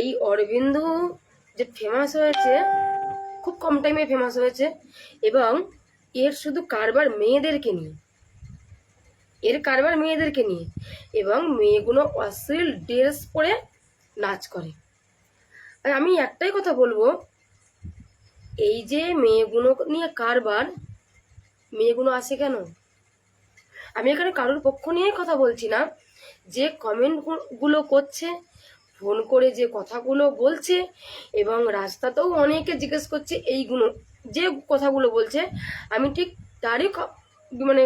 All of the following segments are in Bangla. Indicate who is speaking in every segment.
Speaker 1: এই অরবিন্দ যে ফেমাস হয়েছে, খুব কম টাইমে ফেমাস হয়েছে এবং এর শুধু কারবার মেয়েদেরকে নিয়ে। এর কারবার মেয়েদেরকে নিয়ে এবং মেয়েগুলো অশ্লীল ড্রেস পরে নাচ করে। আর আমি একটাই কথা বলব, এই যে মেয়েগুলো নিয়ে কারবার, মেয়েগুলো আসে কেন? আমি এখানে কারোর পক্ষ নিয়ে কথা বলছি না, যে কমেন্টগুলো করছে ফোন করে যে কথাগুলো বলছে এবং রাস্তাতেও অনেকে জিজ্ঞেস করছে এইগুলো, যে কথাগুলো বলছে, আমি ঠিক তারই মানে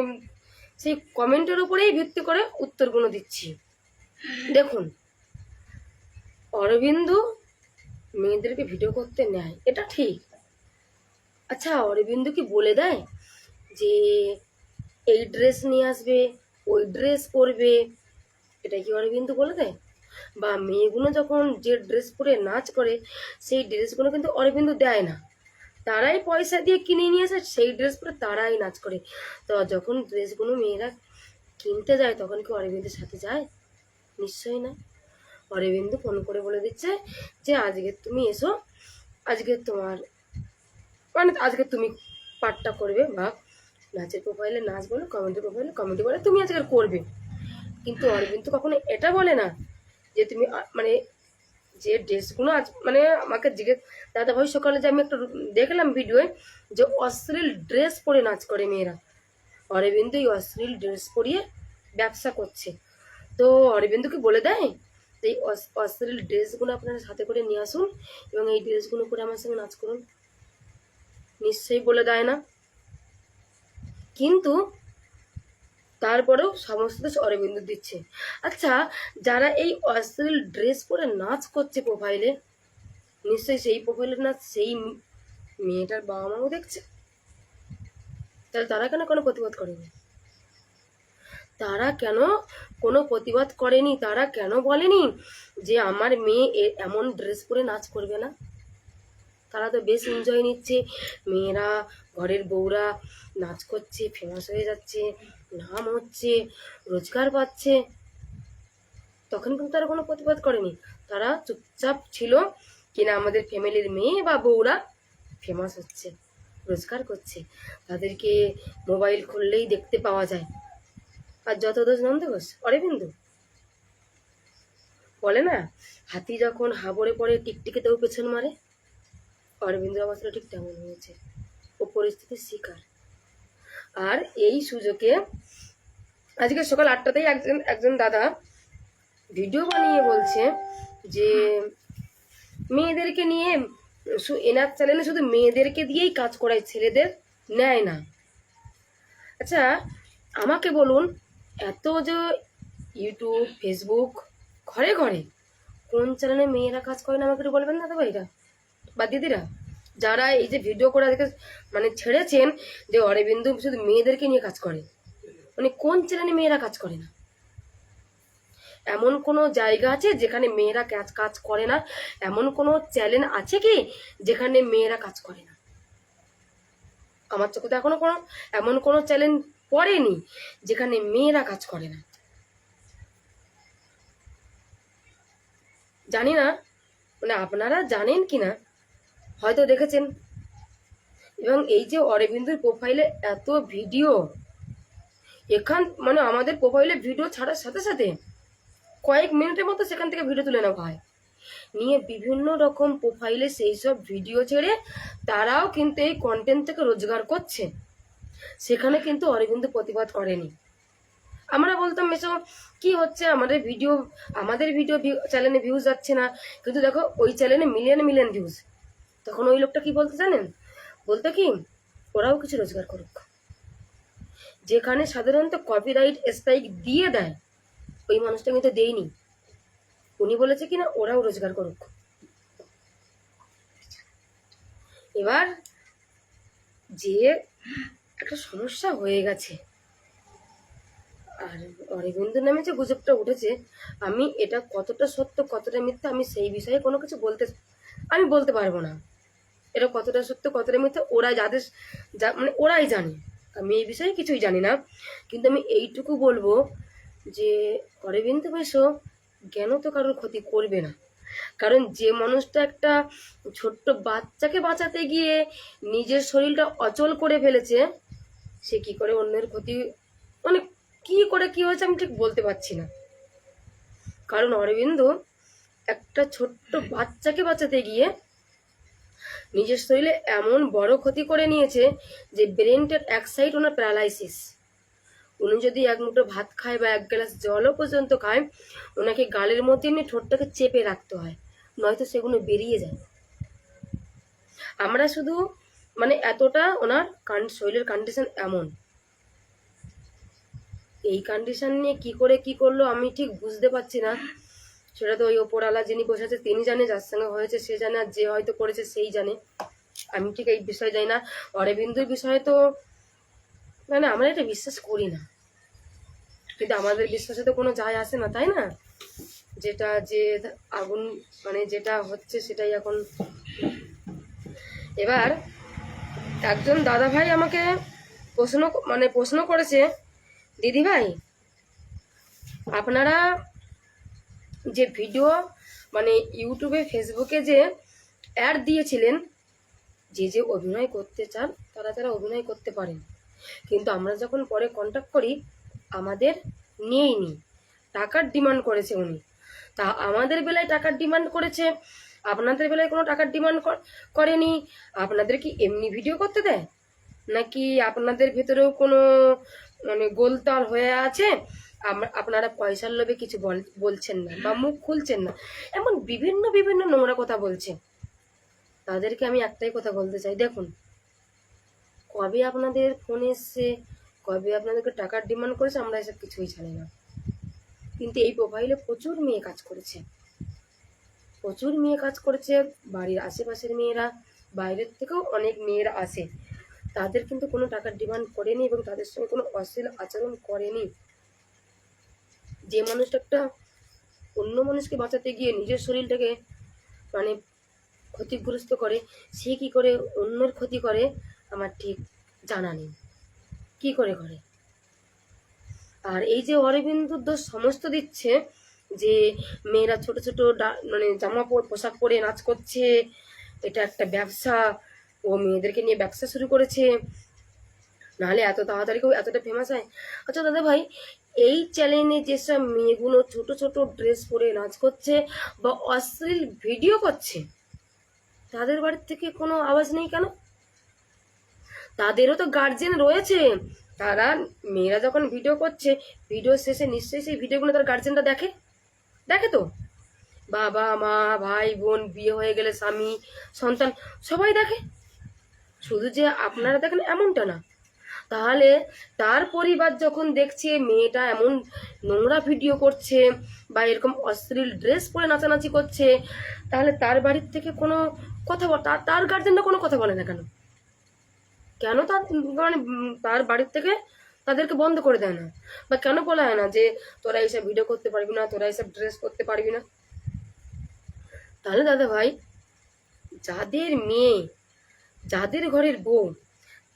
Speaker 1: সেই কমেন্টের উপরেই ভিত্তি করে উত্তরগুলো দিচ্ছি। দেখুন, অরবিন্দু মেয়েদেরকে ভিডিও করতে নেয়, এটা ঠিক। আচ্ছা অরবিন্দ কি বলে দেয় যে এই ড্রেস নিয়ে আসবে, ওই ড্রেস পরবে? এটা কি অরবিন্দ বলে দেয়? বা মেয়েগুলো যখন যে ড্রেস পরে নাচ করে, সেই ড্রেসগুলো কিন্তু অরবিন্দু দেয় না। তারাই পয়সা দিয়ে কিনে নিয়ে আসে সেই ড্রেস পরে তারাই নাচ করে। তো যখন ড্রেসগুলো মেয়েরা কিনতে যায়, তখন কি অরবিন্দের সাথে যায়? নিশ্চয়ই না। অরবিন্দু ফোন করে বলে দিচ্ছে যে, আজকে তুমি এসো, আজকে তোমার মানে আজকে তুমি পাঠটা করবে বা নাচের প্রোফাইলে নাচ বলো কমেন্টের প্রোফাইলে কমেন্ট বলে, তুমি আজকে করবে। কিন্তু অরবিন্দ কখনো এটা বলে না যে তুমি মানে যে ড্রেসগুলো আজ মানে আমাকে জিজ্ঞেস দাদা ভাই সকালে যে আমি একটা দেখলাম ভিডিওয়ে যে অশ্লীল ড্রেস পরে নাচ করে মেয়েরা। অরবিন্দ এই অশ্লীল ড্রেস পরিয়ে ব্যবসা করছে। তো অরবিন্দকে বলে দেয় যে এই অশ্লীল ড্রেসগুলো আপনারা সাথে করে নিয়ে আসুন এবং এই ড্রেসগুলো পরে আমার সঙ্গে নাচ করুন। নিশ্চয়ই বলে দেয় না। কিন্তু তারপরেও সমস্ত দোষ অরবিন্দ দিচ্ছে। আচ্ছা যারা এই অশ্লীল ড্রেস পরে নাচ করছে প্রোফাইলে নিশ্চয়ই সেই প্রোফাইলের নাচ সেই মেয়েটার বাবা মাও দেখছে? তাহলে তারা কেন কোনো প্রতিবাদ করেনি? তারা কেন কোনো প্রতিবাদ করেনি? তারা কেন বলেনি যে আমার মেয়ে এমন ড্রেস পরে নাচ করবে না? তারা তো বেশ এনজয় নিচ্ছে। মেয়েরা, ঘরের বউরা নাচ করছে ফেমাস হয়ে যাচ্ছে, নাম হচ্ছে, রোজগার পাচ্ছে। তখন কিন্তু তারা কোনো প্রতিবাদ করেনি। তারা চুপচাপ ছিল কিনা আমাদের ফ্যামিলির মেয়ে বা বউরা ফেমাস হচ্ছে, রোজগার করছে। তাদেরকে মোবাইল খুললেই দেখতে পাওয়া যায়। আর যত দোষ নন্দ ঘোষ, অরবিন্দ। বলে না, হাতি যখন হাবড়ে পড়ে, টিকটিকিতেও পেছন মারে। অরবিন্দ অবস্থা ঠিক তেমন হয়েছে। ও পরিস্থিতির শিকার। আর এই সুযোগে আজকে সকাল আটটাতেই একজন একজন দাদা ভিডিও বানিয়ে বলছে যে মেয়েদেরকে নিয়ে এনার চ্যানেলে শুধু মেয়েদেরকে দিয়েই কাজ করায়, ছেলেদের নেয় না। আচ্ছা আমাকে বলুন, এত যে ইউটিউব ফেসবুক ঘরে ঘরে কোন চ্যানেলে মেয়েরা কাজ করে না আমাকে একটু বলবেন দাদা ভাইরা বা দিদিরা? যারা এই যে ভিডিও করে আজকে মানে ছেড়েছেন যে অরবিন্দু শুধু মেয়েদেরকে নিয়ে কাজ করে মানে কোন চ্যানেলে মেয়েরা কাজ করে না? এমন কোনো জায়গা আছে যেখানে মেয়েরা কাজ কাজ করে না? এমন কোনো চ্যানেল আছে কি যেখানে মেয়েরা কাজ করে না? আমার চোখে তো এখনও কোনো, এমন কোনো চ্যালেঞ্জ পড়েনি যেখানে মেয়েরা কাজ করে না। জানি না মানে আপনারা জানেন কি না হয়তো দেখেছেন। এবং এই যে অরবিন্দুর প্রোফাইলে এত ভিডিও এখান মানে আমাদের প্রোফাইলে ভিডিও ছাড়ার সাথে সাথে কয়েক মিনিটের মতো সেখান থেকে ভিডিও তুলে নেওয়া হয়। নিয়ে বিভিন্ন রকম প্রোফাইলে সেই সব ভিডিও ছেড়ে তারাও কিন্তু এই কন্টেন্ট থেকে রোজগার করছে। সেখানে কিন্তু অরবিন্দ প্রতিবাদ করেনি। আমরা বলতাম এসব কি হচ্ছে? আমাদের ভিডিও আমাদের ভিডিও চ্যানেলে ভিউজ যাচ্ছে না। কিন্তু দেখো, ওই চ্যানেলে মিলিয়ন মিলিয়ন ভিউজ তখন ওই লোকটা কি বলতে জানেন? বলতে কি, ওরাও কিছু রোজগার করুক। যেখানে সাধারণত কপিরাইট স্ট্রাইক দিয়ে দেয়, ওই মানুষটা কিন্তু দেয়নি। উনি বলেছে কিনা, ওরাও রোজগার করুক। এবার যে একটা সমস্যা হয়ে গেছে, আর অরবিন্দ নামে যে গুজবটা উঠেছে, আমি এটা কতটা সত্য, কতটা মিথ্যা, আমি সেই বিষয়ে কোনো কিছু বলতে, আমি বলতে পারব না। এটা কতটা সত্য, কতটা মিথ্যা, ওরা যাদের যা মানে ওরাই জানে। আমি এই বিষয়ে কিছুই জানি না। কিন্তু আমি এইটুকু বলব যে, অরবিন্দ বৈশ্য জ্ঞান তো কারোর ক্ষতি করবে না? কারণ যে মানুষটা একটা ছোট্ট বাচ্চাকে বাঁচাতে গিয়ে নিজের শরীরটা অচল করে ফেলেছে, সে কি করে অন্যের ক্ষতি মানে কি করে, কি হয়েছে আমি ঠিক বলতে পারছি না। কারণ অরবিন্দ একটা ছোট্ট বাচ্চাকে বাঁচাতে গিয়ে নিজের শরীরে এমন বড় ক্ষতি করে নিয়েছে যে ব্রেনটার এক সাইড ওনার প্যারালাইসিস উনি যদি এক মুঠো ভাত খায় বা এক গ্লাস জলও পর্যন্ত খায়, ওনাকে গালের মধ্যে এমনি ঠোঁটটাকে চেপে রাখতে হয়, নয়তো সেগুলো বেরিয়ে যায়। আমরা শুধু মানে এতটা ওনার শরীরের কন্ডিশন এমন। এই কন্ডিশন নিয়ে কি করে কি করল আমি ঠিক বুঝতে পারছি না। সেটা তো ওই ওপরওয়ালা যিনি বসে আছে, তিনি জানে যার সঙ্গে হয়েছে, সে জানে আর যে হয়তো করেছে সেই জানে। আমি ঠিক এই বিষয়ে জানি না। অরবিন্দুর বিষয়ে তো মানে আমরা এটা বিশ্বাস করি না। কিন্তু আমাদের বিশ্বাসে তো কোনো যায় আসে না, তাই না? যেটা যে আগুন মানে যেটা হচ্ছে সেটাই এখন। এবার একজন দাদা ভাই আমাকে প্রশ্ন মানে প্রশ্ন করেছে দিদি ভাই আপনারা যে ভিডিও মানে ইউটিউবে, ফেসবুকে যে অ্যাড দিয়েছিলেন, যে যে অভিনয় করতে চান, তারা তারা অভিনয় করতে পারেন। কিন্তু আমরা যখন পরে কন্ট্যাক্ট করি, আমাদের নিয়েইনি টাকার ডিমান্ড করেছে উনি। তা আমাদের বেলায় টাকার ডিমান্ড করেছে। আপনাদের বেলায় কোনো টাকার ডিমান্ড করেনি? আপনাদের কি এমনি ভিডিও করতে দেয়? নাকি আপনাদের ভেতরেও কোনো মানে গোলতাল হয়ে আছে? আপনারা পয়সার লোভে কিছু বল- বলছেন না বা মুখ খুলছেন না, এমন বিভিন্ন বিভিন্ন নোংরা কথা বলছে তাদেরকে আমি একটাই কথা বলতে চাই, দেখুন, কবে আপনাদের ফোন এসছে, কবে আপনাদেরকে টাকার ডিমান্ড করেছে, আমরা এসব কিছুই জানি না। কিন্তু এই প্রোফাইলে প্রচুর মেয়ে কাজ করেছে। প্রচুর মেয়ে কাজ করেছে, বাড়ির আশেপাশের মেয়েরা, বাইরের থেকেও অনেক মেয়েরা আসে। তাদের কিন্তু কোনো টাকার ডিমান্ড করেনি এবং তাদের সঙ্গে কোনো অশ্লীল আচরণ করেনি। যে মানুষটা একটা অন্য মানুষকে বাঁচাতে গিয়ে নিজের শরীরটাকে মানে ক্ষতিগ্রস্ত করে, সে কি করে অন্যের ক্ষতি করে, আমার ঠিক জানা নেই। কি করে করে? আর এই যে অরবিন্দ দোষ সমস্ত দিচ্ছে যে মেয়েরা ছোট ছোট মানে জামা পোশাক পরে নাচ করছে, এটা একটা ব্যবসা, ও মেয়েদেরকে নিয়ে ব্যবসা শুরু করেছে। নাহলে এত তাড়াতাড়ি কেউ এতটা ফেমাস হয়? আচ্ছা দাদা ভাই এই চ্যানেলে যেসব মেয়েগুলো ছোট ছোট ড্রেস পরে নাচ করছে বা অশ্লীল ভিডিও করছে, তাদের বাড়ির থেকে কোনো আওয়াজ নেই কেন? তাদেরও তো গার্জেন রয়েছে। তারা, মেয়েরা যখন ভিডিও করছে ভিডিও শেষে নিশ্চয়ই সেই ভিডিওগুলো তার গার্জেনরা দেখে। দেখে তো? বাবা, মা, ভাই, বোন, বিয়ে হয়ে গেলে স্বামী, সন্তান, সবাই দেখে। শুধু যে আপনারা দেখেন এমনটা না। তাহলে তার পরিবার যখন দেখছে মেয়েটা এমন নোংরা ভিডিও করছে বা এরকম অশ্লীল ড্রেস পরে নাচানাচি করছে, তাহলে তার বাড়ির থেকে কোনো কথা তার তার গার্জেনরা কোনো কথা বলে না কেন? কেন তার মানে তার বাড়ির থেকে তাদেরকে বন্ধ করে দেয় না? বা কেন বলা হয় না যে তোরা এইসব ভিডিও করতে পারবি না, তোরা এইসব ড্রেস করতে পারবি না? তাহলে দাদা ভাই যাদের মেয়ে, যাদের ঘরের বউ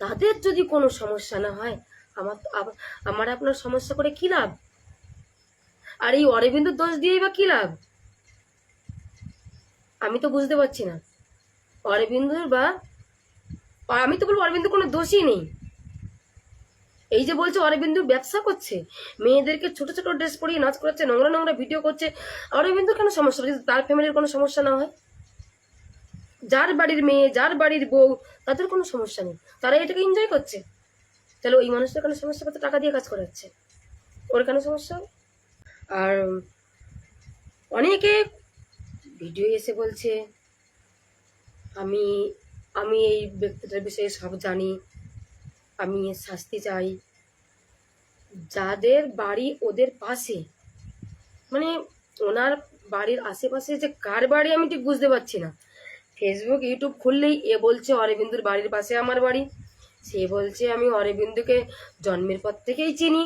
Speaker 1: তাদের যদি কোনো সমস্যা না হয়, আমার আমার আপনার সমস্যা করে কি লাভ? আর এই অরবিন্দ দোষ দিয়েই বা কি লাভ? আমি তো বুঝতে পারছি না। অরবিন্দুর বা, আমি তো বলব অরবিন্দ কোনো দোষই নেই। এই যে বলছে অরবিন্দু ব্যবসা করছে, মেয়েদেরকে ছোট ছোট ড্রেস পরিয়ে নাচ করাচ্ছে, নোংরা নোংরা ভিডিও করছে, অরবিন্দুর কেন সমস্যা যদি তার ফ্যামিলির কোনো সমস্যা না হয়? যার বাড়ির মেয়ে, যার বাড়ির বউ, তাদের কোনো সমস্যা নেই। তারা এটাকে এনজয় করছে। তাহলে ওই মানুষটা কেন সমস্যা করতে টাকা দিয়ে কাজ করাচ্ছে? ওর কেন সমস্যা? আর অনেকে ভিডিও এসে বলছে, আমি আমি এই ব্যক্তিটার বিষয়ে সব জানি, আমি শাস্তি চাই। যাদের বাড়ি ওদের পাশে মানে ওনার বাড়ির আশেপাশে যে কার বাড়ি আমি ঠিক বুঝতে পারছি না। ফেসবুক ইউটিউব খুললেই এ বলছে অরবিন্দুর বাড়ির পাশে আমার বাড়ি। সে বলছে, আমি অরবিন্দুকে জন্মের পর থেকেই চিনি।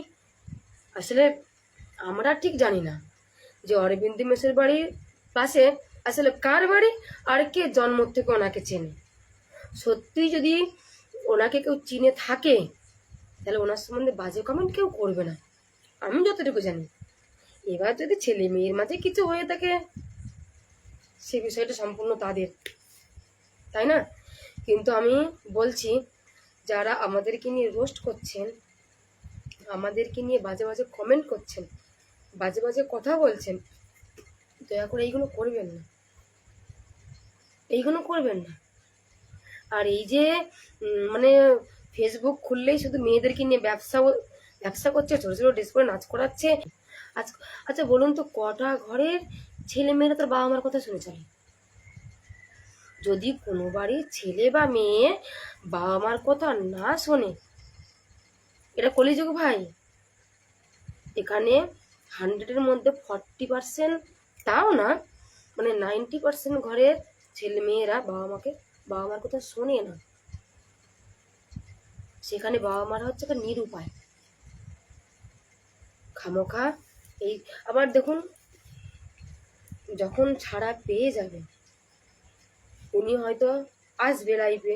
Speaker 1: আসলে আমরা ঠিক জানি না যে অরবিন্দু মেসের বাড়ির পাশে আসলে কার বাড়ি আর কে জন্ম থেকে ওনাকে চেনে। সত্যি যদি ওনাকে কেউ চিনে থাকে, তাহলে ওনার সম্বন্ধে বাজে কমেন্ট কেউ করবে না। আমি যতটুকু জানি। এবার যদি ছেলে মেয়ের মাঝে কিছু হয়ে থাকে, সে বিষয়টা সম্পূর্ণ তাদের। তাই না? কিন্তু আমি বলছি, যারা আমাদেরকে নিয়ে রোস্ট করছেন, আমাদেরকে নিয়ে বাজে বাজে কমেন্ট করছেন, বাজে বাজে কথা বলছেন, দয়া করে এইগুলো করবেন না। এইগুলো করবেন না। আর এই যে মানে ফেসবুক খুললেই শুধু মেয়েদেরকে নিয়ে ব্যবসা ব্যবসা করছে, ছোটো ছোটো ড্রেস করে নাচ করাচ্ছে। আচ্ছা বলুন তো, কটা ঘরের ছেলে মেয়েরা তার বাবা মার কথা শুনে চলে যদি কোনো বাড়ির ছেলে বা মেয়ে বাবা মার কথা না শোনে। এটা কলিযুগ ভাই। এখানে হান্ড্রেডের মধ্যে ফর্টি পার্সেন্ট তাও না মানে নাইনটি পার্সেন্ট ঘরের ছেলে মেয়েরা বাবা মাকে বাবা মার কথা শোনে না। সেখানে বাবা মারা হচ্ছে একটা নিরুপায়। খামোখা, এই, আবার দেখুন, যখন ছাড়া পেয়ে যাবে উনি হয়তো আসবে লাইফে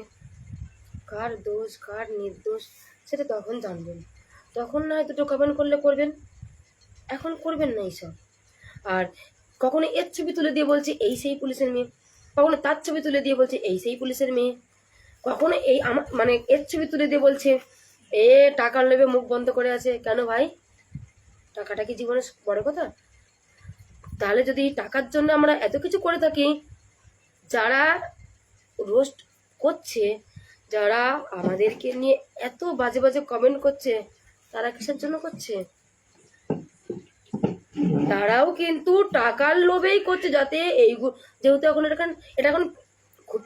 Speaker 1: কার দোষ, কার নির্দোষ, সেটা তখন জানবেন। তখন না হয়তো কমেন্ট করলে করবেন। এখন করবেন না এইসব। আর কখনো এর ছবি তুলে দিয়ে বলছে এই সেই পুলিশের মেয়ে। কখনো তার ছবি তুলে দিয়ে বলছে এই সেই পুলিশের মেয়ে। কখনো এই আমার মানে এর ছবি তুলে দিয়ে বলছে, এ টাকার লোভে মুখ বন্ধ করে আছে। কেন ভাই? টাকাটা কি জীবনে বড় কথা? তাহলে যদি টাকার জন্য আমরা এত কিছু করে থাকি যারা রোস্ট করছে, যারা আমাদেরকে নিয়ে এত বাজে বাজে কমেন্ট করছে, তারা কিসের জন্য করছে? তারাও কিন্তু টাকার লোভেই করছে যাতে এই যেহেতু এখন এটা এটা এখন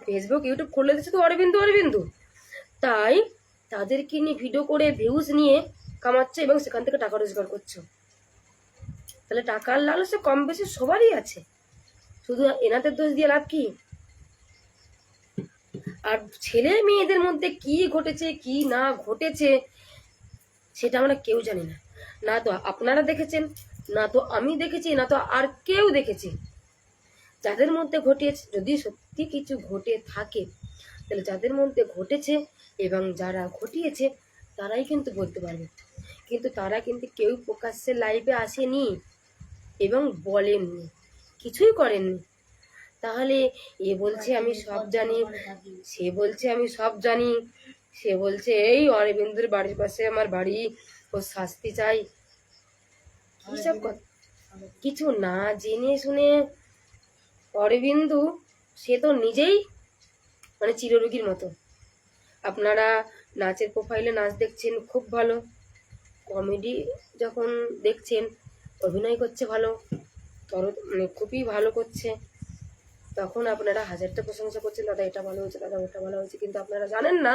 Speaker 1: ফেসবুক ইউটিউব খুলে দিচ্ছে তো অরবিন্দু অরবিন্দু। তাই তাদেরকে নিয়ে ভিডিও করে ভিউজ নিয়ে কামাচ্ছে এবং সেখান থেকে টাকা রোজগার করছে। তাহলে টাকার লালসে কম বেশি সবারই আছে। শুধু এনাদের দোষ দিয়ে লাভ কি? আর ছেলে মেয়েদের মধ্যে কি ঘটেছে, কি না ঘটেছে, সেটা আমরা কেউ জানি না। না তো আপনারা দেখেছেন, না তো আমি দেখেছি, না তো আর কেউ দেখেছে। যাদের মধ্যে ঘটিয়েছে যদি সত্যি কিছু ঘটে থাকে, তাহলে যাদের মধ্যে ঘটেছে এবং যারা ঘটিয়েছে, তারাই কিন্তু বলতে পারবে। কিন্তু তারা কিন্তু কেউ প্রকাশ্যে লাইভে আসেনি এবং বলেননি, কিছুই করেননি। তাহলে এ বলছে আমি সব জানি সে বলছে আমি সব জানি সে বলছে এই অরবিন্দের বাড়ির পাশে আমার বাড়ি ও শাস্তি চাই। কি সব কিছু না জেনে শুনে অরবিন্দু সে তো নিজেই মানে চিররোগীর মতো। আপনারা নাচের প্রোফাইলে নাচ দেখছেন খুব ভালো। কমেডি যখন দেখছেন অভিনয় করছে ভালো তর মানে খুবই ভালো করছে। তখন আপনারা হাজারটা প্রশংসা করছেন, দাদা, এটা ভালো হয়েছে, দাদা, ওটা ভালো হয়েছে। কিন্তু আপনারা জানেন না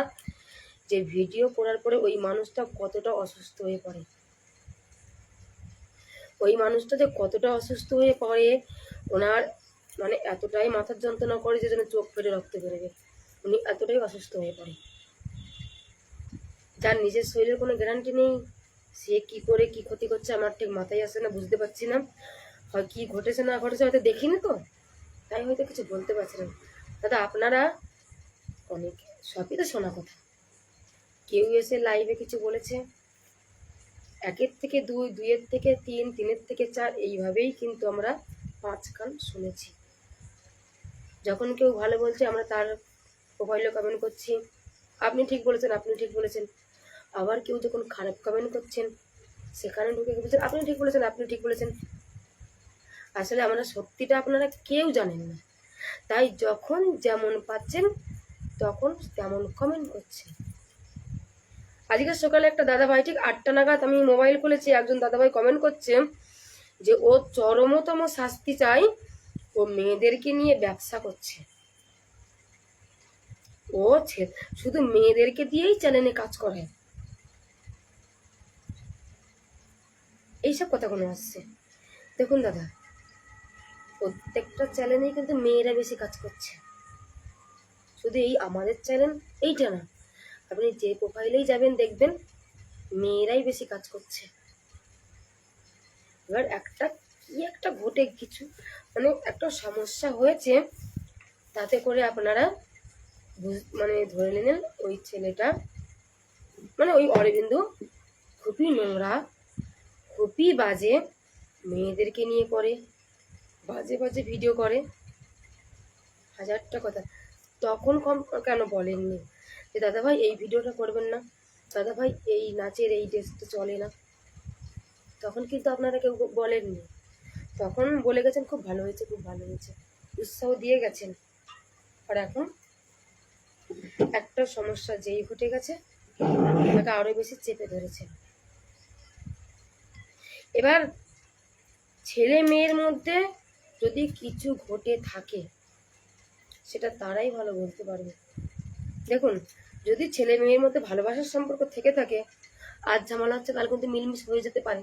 Speaker 1: যে ভিডিও করার পরে ওই মানুষটা কতটা অসুস্থ হয়ে পড়ে। ওই মানুষটা যে কতটা অসুস্থ হয়ে পড়ে, ওনার মানে এতটাই মাথার যন্ত্রণা করে যে যেন চোখ ফেটে রক্ত বেরোবে উনি এতটাই অসুস্থ হয়ে পড়ে। যার নিজের শরীরের কোনো গ্যারান্টি নেই, সে কি করে কি ক্ষতি করছে আমার ঠিক মাথায় আসে না, বুঝতে পারছি না। হয় কি ঘটেছে না ঘটেছে হয়তো দেখিনি তো। তাই হয়তো কিছু বলতে পারছি না। দাদা, আপনারা অনেক, সবই তো শোনা কথা। কেউ এসে লাইভে কিছু বলেছে? একের থেকে দুই, দুইয়ের থেকে তিন, তিনের থেকে চার, এইভাবেই কিন্তু আমরা পাঁচ কান শুনেছি। যখন কেউ ভালো বলছে, আমরা তার প্রোফাইলে কমেন্ট করছি। আপনি ঠিক বলেছেন, আপনি ঠিক বলেছেন। আবার কেউ যখন খারাপ কমেন্ট করছেন সেখানে ঢুকে বলছেন আপনি ঠিক বলেছেন, আপনি ঠিক বলেছেন। আসলে আমরা সত্যিটা আপনারা কেউ জানেন না। তাই যখন যেমন পাচ্ছেন, তখন তেমন কমেন্ট করছেন। আজকে সকালে একটা দাদাভাই, ঠিক আটটা নাগাদ আমি মোবাইল খুলেছি, একজন দাদাভাই কমেন্ট করছে যে, ও চরমতম শাস্তি চাই ও মেয়েদেরকে নিয়ে ব্যবসা করছে। ও শুধু মেয়েদেরকে দিয়েই চ্যানেলে কাজ করে। এইসব কথাগুলো আসছে? দেখুন দাদা প্রত্যেকটা চ্যানেলেই কিন্তু মেয়েরা বেশি কাজ করছে। শুধু এই আমাদের চ্যানেল এইটা না। আপনি যে প্রোফাইলেই যাবেন, দেখবেন মেয়েরাই বেশি কাজ করছে। এবার একটা, কি একটা ঘটে কিছু? মানে একটা সমস্যা হয়েছে, তাতে করে আপনারা মানে ধরে নিলেন ওই ছেলেটা মানে ওই অরবিন্দু খুবই নোংরা, খুবই বাজে, মেয়েদেরকে নিয়ে করে। বাজে বাজে ভিডিও করে। হাজারটা কথা। তখন কম কেন বলেননি? যে দাদা ভাই এই ভিডিওটা করবেন না। দাদা ভাই এই নাচের এই ড্রেসটা চলে না। তখন কিন্তু আপনারা কেউ বলেননি। তখন বলে গেছেন, খুব ভালো হয়েছে, খুব ভালো হয়েছে। উৎসাহ দিয়ে গেছেন। আর এখন? একটা সমস্যা যেই ঘটে গেছে, তাকে আরও বেশি চেপে ধরেছে। এবার ছেলে মেয়ের মধ্যে যদি কিছু ঘটে থাকে, সেটা তারাই ভালো বলতে পারবে। দেখুন, যদি ছেলে মেয়ের মধ্যে ভালোবাসার সম্পর্ক থেকে থাকে আজ ঝামেলা হচ্ছে কাল কিন্তু মিলমিশ হয়ে যেতে পারে।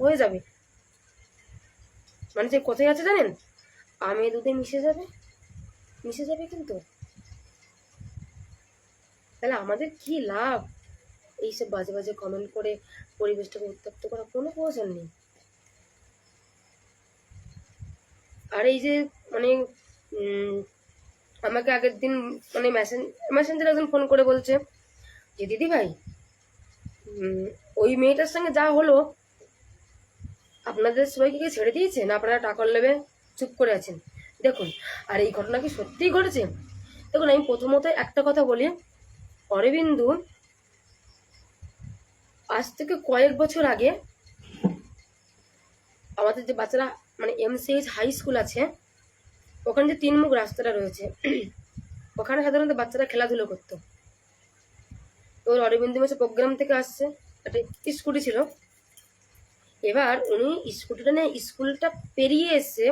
Speaker 1: হয়ে যাবে। মানে যে কোথায় আছে জানেন? আমে দুধে মিশে যাবে। মিশে যাবে কিন্তু। তাহলে আমাদের কি লাভ? এইসব বাজে বাজে কমেন্ট করে পরিবেশটাকে উত্তপ্ত করা কোনো প্রয়োজন নেই। আর এই যে মানে আমাকে আগের দিন মানে মেসেঞ্জ মেসেঞ্জার একজন ফোন করে বলছে যে, দিদি ভাই ওই মেয়েটার সঙ্গে যা হলো, আপনাদের সবাইকে কি ছেড়ে দিয়েছেন আপনারা টাকা নেবে? চুপ করে আছেন। দেখুন, আর এই ঘটনা কি সত্যিই ঘটেছে? দেখুন, আমি প্রথমত একটা কথা বলি। অরবিন্দু, আজ থেকে কয়েক বছর আগে আমাদের যে বাচ্চারা মানে এমসিএইচ হাই স্কুল আছে, ওখানে যে তিনমুখ রাস্তাটা রয়েছে, ওখানে সাধারণত বাচ্চারা খেলাধুলো করতো। ওর অরবিন্দ মেসে প্রোগ্রাম থেকে আসছে, একটা স্কুটি ছিল। এবার উনি স্কুটিটা নিয়ে স্কুলটা পেরিয়ে এসে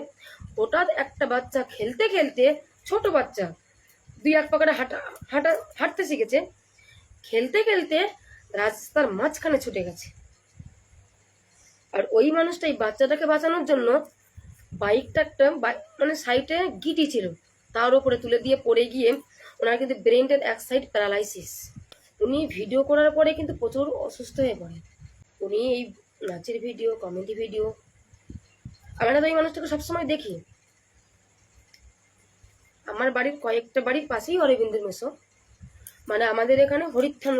Speaker 1: হঠাৎ একটা বাচ্চা খেলতে খেলতে, ছোট বাচ্চা, দুই এক পাকাটা হাঁটা হাঁটা, হাঁটতে শিখেছে। খেলতে খেলতে রাস্তার মাঝখানে ছুটে গেছে। আর ওই মানুষটাই বাচ্চাটাকে বাঁচানোর জন্য বাইকটা একটা মানে সাইডে গিটি ছিল। তার উপরে তুলে দিয়ে পড়ে গিয়ে ওনার কিন্তু ব্রেনটার এক সাইড প্যারালাইসিস। উনি ভিডিও করার পরে কিন্তু প্রচুর অসুস্থ হয়ে পড়ে। উনি এই নাচের ভিডিও, কমেডি ভিডিও, আমরা তো এই মানুষটাকে সবসময় দেখি। আমার বাড়ির কয়েকটা বাড়ির পাশেই অরবিন্দের মেসো। মানে আমাদের এখানে হরিত্থান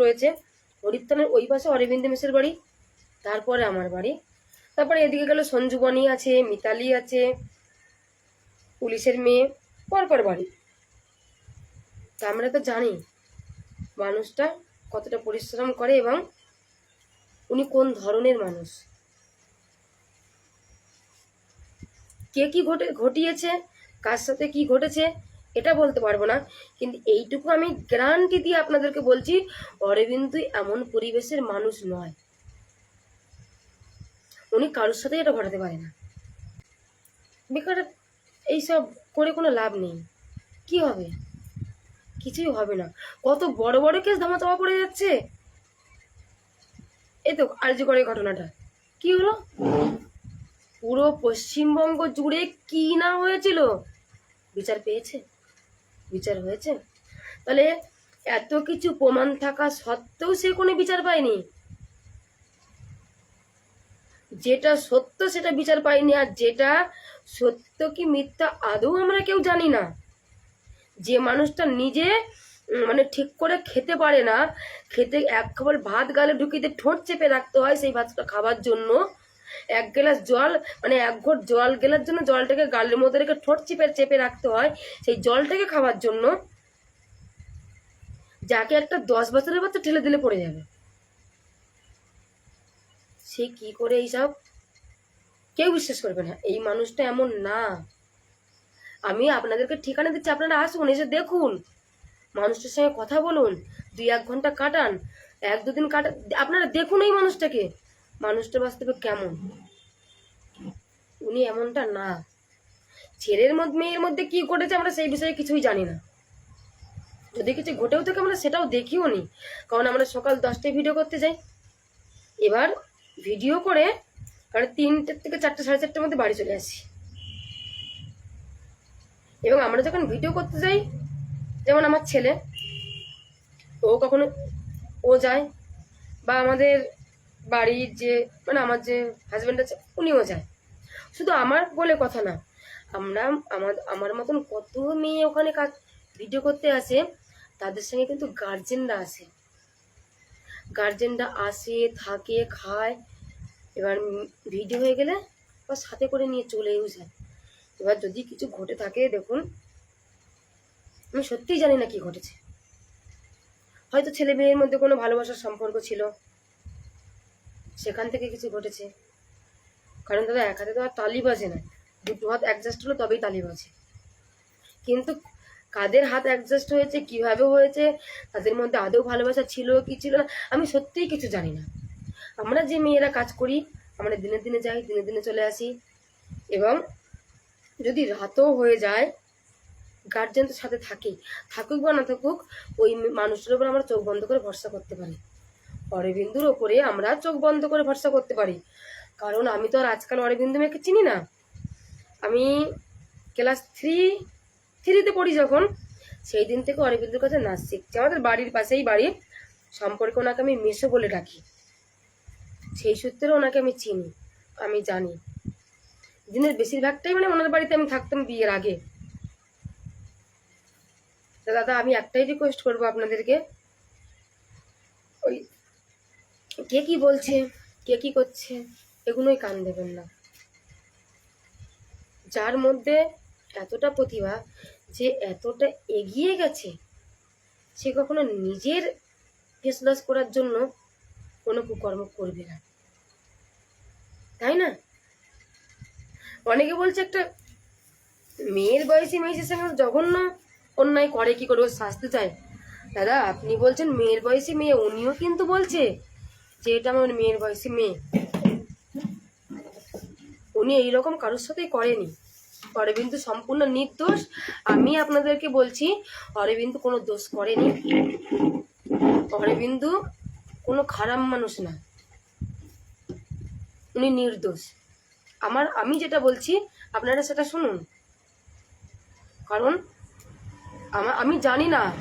Speaker 1: রয়েছে। হরিত্থানের ওই পাশে অরবিন্দ মেসের বাড়ি। তারপরে আমার বাড়ি। তারপরে এদিকে গেল সঞ্জুবনি আছে, মিতালি আছে, পুলিশের মেয়ে, পরপর বাড়ি। তা আমরা তো জানি মানুষটা কতটা পরিশ্রম করে এবং উনি কোন ধরনের মানুষ। কে কি ঘটে, ঘটিয়েছে, কার সাথে কি ঘটেছে, এটা বলতে পারব না। কিন্তু এইটুকু আমি গ্যারান্টি দিয়ে আপনাদেরকে বলছি অরবিন্দু এমন পরিবেশের মানুষ নয়। উনি কারোর সাথে এটা ঘটাতে পারে না। বেকার এইসব করে কোনো লাভ নেই। কি হবে? কিছুই হবে না। কত বড় বড় কেস ধামা চাপা পড়ে যাচ্ছে। এই তো আর্যকর এই ঘটনাটা। কি হলো? পুরো পশ্চিমবঙ্গ জুড়ে কি না হয়েছিল? বিচার পেয়েছে? বিচার হয়েছে? তাহলে এত কিছু প্রমাণ থাকা সত্ত্বেও সে কোনো বিচার পায়নি। যেটা সত্য সেটা বিচার পাইনি আর যেটা সত্য কি মিথ্যা আদৌ আমরা কেউ জানি না। যে মানুষটা নিজে মানে ঠিক করে খেতে পারে না, খেতে এক খাবার ভাত গালে ঢুকিতে ঠোঁট চেপে রাখতে হয় সেই ভাতটা খাবার জন্য। এক গ্লাস জল মানে এক ঘট জল গেলার জন্য জলটাকে গালের মধ্যে রেখে ঠোঁট চেপে চেপে রাখতে হয় সেই জলটাকে খাওয়ার জন্য। যাকে একটা দশ বছরের বাচ্চা ঠেলে দিলে পড়ে যাবে। সে কি করে এইসব কেউ বিশ্বাস করবে না, এই মানুষটা এমন না। আমি আপনাদেরকে ঠিকানা দিচ্ছি, আপনারা আসুন, এসে দেখুন। মানুষটার সঙ্গে কথা বলুন, দুই এক ঘণ্টা কাটান, এক দুদিন কাটা, আপনারা দেখুন এই মানুষটাকে। মানুষটা বাস্তবে কেমন? উনি এমনটা না। ছেলের মধ্যে মেয়ের মধ্যে কি ঘটেছে আমরা সেই বিষয়ে কিছুই জানি না। যদি কিছু ঘটেও থাকে, আমরা সেটাও দেখিও নি। কারণ আমরা সকাল দশটায় ভিডিও করতে যাই। এবার ভিডিও করে কারণ তিনটের থেকে চারটে, সাড়ে চারটের মধ্যে বাড়ি চলে আসি। এবং আমরা যখন ভিডিও করতে যাই, যেমন আমার ছেলে, ও কখনো ও যায় বা আমাদের বাড়ির যে মানে আমার যে হাজব্যান্ড আছে, উনিও যায়। শুধু আমার বলে কথা না, আমরা আমার আমার মতন কত মেয়ে ওখানে কাজ ভিডিও করতে আসে, তাদের সঙ্গে কিন্তু গার্জেনরা আসে। গার্জেনরা আসে, থাকে, খায়। এবার ভিডিও হয়ে গেলে বা সাথে করে নিয়ে চলেও যায়। এবার যদি কিছু ঘটে থাকে, দেখুন, আমি সত্যিই জানি না কি ঘটেছে। হয়তো ছেলে মেয়ের মধ্যে কোনো ভালোবাসার সম্পর্ক ছিল। সেখান থেকে কিছু ঘটেছে। কারণ দাদা, এক হাতে তো আর তালি বাজে না। দুটো হাত অ্যাডজাস্ট হলো তবেই তালি বাজে। কিন্তু কাদের হাত অ্যাডজাস্ট হয়েছে, কীভাবে হয়েছে, তাদের মধ্যে আদৌ ভালোবাসা ছিল, কি ছিল না আমি সত্যিই কিছু জানি না। আমরা যে মেয়েরা কাজ করি, আমরা দিনে দিনে যাই, দিনে দিনে চলে আসি। এবং যদি রাতও হয়ে যায় গার্জেন তো সাথে থাকেই থাকুক বা না থাকুক, ওই মানুষটার উপর আমরা চোখ বন্ধ করে ভরসা করতে পারি। অরবিন্দুর ওপরে আমরা চোখ বন্ধ করে ভরসা করতে পারি। কারণ আমি তো আর আজকাল অরবিন্দু মেয়েকে চিনি না। আমি ক্লাস থ্রি থ্রিতে পড়ি যখন সেই দিন থেকে অরবিন্দুর কাছে নাচ শিখছি। আমাদের বাড়ির পাশেই বাড়ি সম্পর্কে ওনাকে আমি মেসো বলে ডাকি। সেই সূত্রে ওনাকে আমি চিনি, আমি জানি। দিনের বেশিরভাগটাই মানে ওনার বাড়িতে আমি থাকতাম বিয়ের আগে। দাদা, আমি একটাই রিকোয়েস্ট করব আপনাদেরকে। ওই, কে কি বলছে, কে কি করছে, এগুলোই কান দেবেন না। যার মধ্যে এতটা প্রতিভা যে এতটা এগিয়ে গেছে, সে কখনো নিজের ফেস লস করার জন্য কোনো কুকর্ম করবে না। তাই না? অনেকে বলছে একটা মেয়ের বয়সী মেয়ের সঙ্গে জঘন্য অন্যায় করে, কি করে শাস্তি চায়? দাদা, আপনি বলছেন মেয়ের বয়সী মেয়ে, উনিও কিন্তু বলছে যে এটা আমার মেয়ের বয়সী মেয়ে। উনি এইরকম কারোর সাথেই করেনি। অরবিন্দু, সম্পূর্ণ নির্দোষ। আমি আপনাদেরকে বলছি, অরবিন্দু কোনো দোষ করেনি। অরবিন্দু কোনো খারাপ মানুষ না। উনি নির্দোষ। আমার, আমি যেটা বলছি, আপনারা সেটা শুনুন। কারণ আমার আমি জানি না,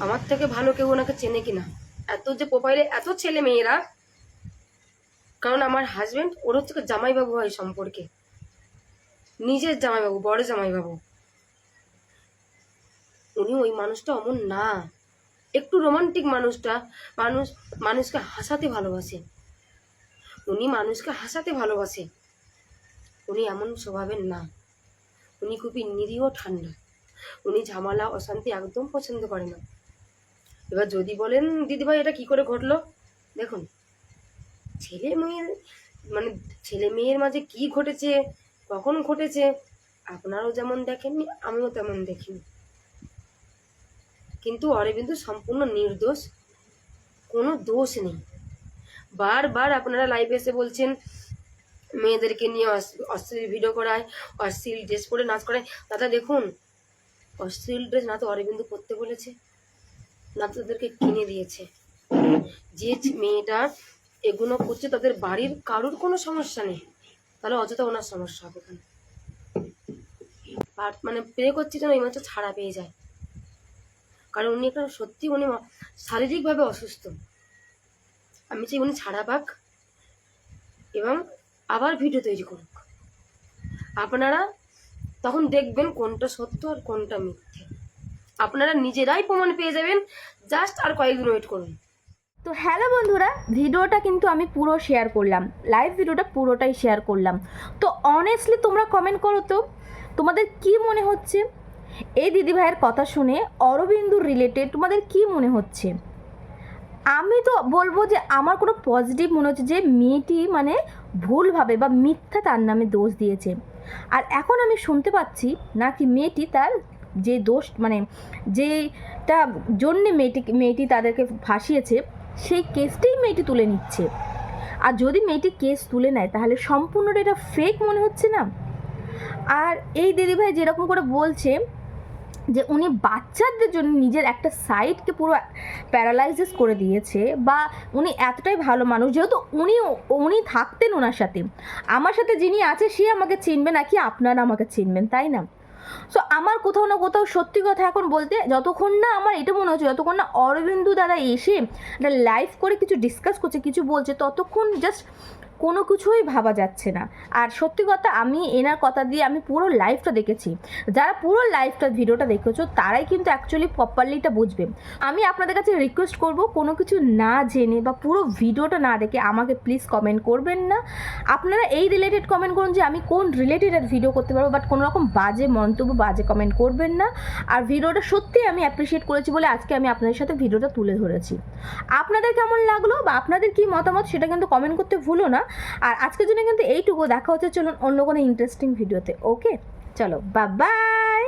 Speaker 1: আমার থেকে ভালো কেউ ওনাকে চেনে কিনা। এত যে প্রোফাইলে এত ছেলে মেয়েরা, কারণ আমার হাজবেন্ড ওর হচ্ছে জামাইবাবু হয় সম্পর্কে। নিজের জামাইবাবু, বড় জামাইবাবু। উনি ওই মানুষটা অমন না। একটু রোমান্টিক মানুষটা, মানুষ, মানুষকে হাসাতে ভালোবাসে। উনি মানুষকে হাসাতে ভালোবাসে। উনি এমন স্বভাবের না। উনি খুবই নিরীহ, ঠান্ডা। উনি ঝামেলা, অশান্তি একদম পছন্দ করে না। এবার যদি বলেন, দিদিভাই, এটা কি করে ঘটলো? দেখুন, ছেলে মেয়ের মানে ছেলে মেয়ের মাঝে কি ঘটেছে? কখন ঘটেছে? আপনারাও যেমন দেখেননি, আমিও তেমন দেখিনি। কিন্তু অরবিন্দু সম্পূর্ণ নির্দোষ। কোনো দোষ নেই। বারবার আপনারা লাইভে এসে বলছেন, মেয়েদেরকে নিয়ে অশ্লীল ভিডিও করায়, অশ্লীল ড্রেস পরে নাচ করায়। দাদা, দেখুন, অশ্লীল ড্রেস না তো অরবিন্দু করতে বলেছে, না তো তাদেরকে কিনে দিয়েছে। যে মেয়েটা এগুলো করছে, তাদের বাড়ির কারুর কোনো সমস্যা নেই। তাহলে অযথা ওনার সমস্যা হবে এখানে। আর মানে প্রে করছি যেন এই মাত্র ছাড়া পেয়ে যায়। কারণ উনি একটা সত্যি উনি শারীরিকভাবে অসুস্থ। আমি চাই উনি ছাড়া পাক এবং আবার ভিডিও তৈরি করুক। আপনারা তখন দেখবেন কোনটা সত্য আর কোনটা মিথ্যে। আপনারা নিজেরাই প্রমাণ পেয়ে যাবেন জাস্ট আর কয়েকদিন ওয়েট করুন।
Speaker 2: তো হ্যালো বন্ধুরা, ভিডিওটা কিন্তু আমি পুরো শেয়ার করলাম। লাইভ ভিডিওটা পুরোটাই শেয়ার করলাম। তো অনেস্টলি তোমরা কমেন্ট করো তো, তোমাদের কি মনে হচ্ছে? এই দিদিভাইয়ের কথা শুনে অরবিন্দুর রিলেটেড তোমাদের কি মনে হচ্ছে? আমি তো বলব যে আমার কোনো পজিটিভ মনে হচ্ছে যে মেয়েটি মানে ভুলভাবে বা মিথ্যা তার নামে দোষ দিয়েছে। আর এখন আমি শুনতে পাচ্ছি নাকি মেয়েটি তার যে দোষ মানে যেটা জন্যে মেয়েটি মেয়েটি তাদেরকে ফাঁসিয়েছে সেই কেসটাই মেয়েটি তুলে নিচ্ছে। আর যদি মেয়েটি কেস তুলে নেয়, তাহলে সম্পূর্ণটা এটা ফেক মনে হচ্ছে না? আর এই দিদিভাই যেরকম করে বলছে যে উনি বাচ্চাদের জন্য নিজের একটা সাইডকে পুরো প্যারালাইসিস করে দিয়েছে বা উনি এতটাই ভালো মানুষ, যেহেতু উনি উনি থাকতেন ওনার সাথে। আমার সাথে যিনি আছে, সে আমাকে চিনবে নাকি আপনারা আমাকে চিনবেন, তাই না? সো আমার কোথাও না কোথাও সত্যি কথা এখন বলতে যতক্ষণ না আমার এটা মনে হচ্ছে, যতক্ষণ না অরবিন্দু দাদা এসে, একটা লাইভ করে কিছু ডিসকাস করছে, কিছু বলছে, ততক্ষণ জাস্ট কোনো কিছুই ভাবা যাচ্ছে না। আর সত্যি কথা, আমি এনার কথা দিয়ে আমি পুরো লাইফটা দেখেছি। যারা পুরো লাইফটা ভিডিওটা দেখেছ, তারাই কিন্তু অ্যাকচুয়ালি প্রপারলিটা বুঝবে। আমি আপনাদের কাছে রিকোয়েস্ট করব, কোনো কিছু না জেনে বা পুরো ভিডিওটা না দেখে আমাকে প্লিজ কমেন্ট করবেন না। আপনারা এই রিলেটেড কমেন্ট করুন যে আমি কোন রিলেটেড ভিডিও করতে পারব বাট কোনো রকম বাজে মন্তব্য, বাজে কমেন্ট করবেন না। আর ভিডিওটা সত্যি আমি অ্যাপ্রিসিয়েট করেছি বলে আজকে আমি আপনাদের সাথে ভিডিওটা তুলে ধরেছি। আপনাদের কেমন লাগল বা আপনাদের কি মতামত, সেটা কিন্তু কমেন্ট করতে ভুলো না। আর আজকের জন্য কিন্তু এইটুকু। দেখা হচ্ছে, চলুন অন্য কোনো ইন্টারেস্টিং ভিডিওতে ওকে চলো বা বাই.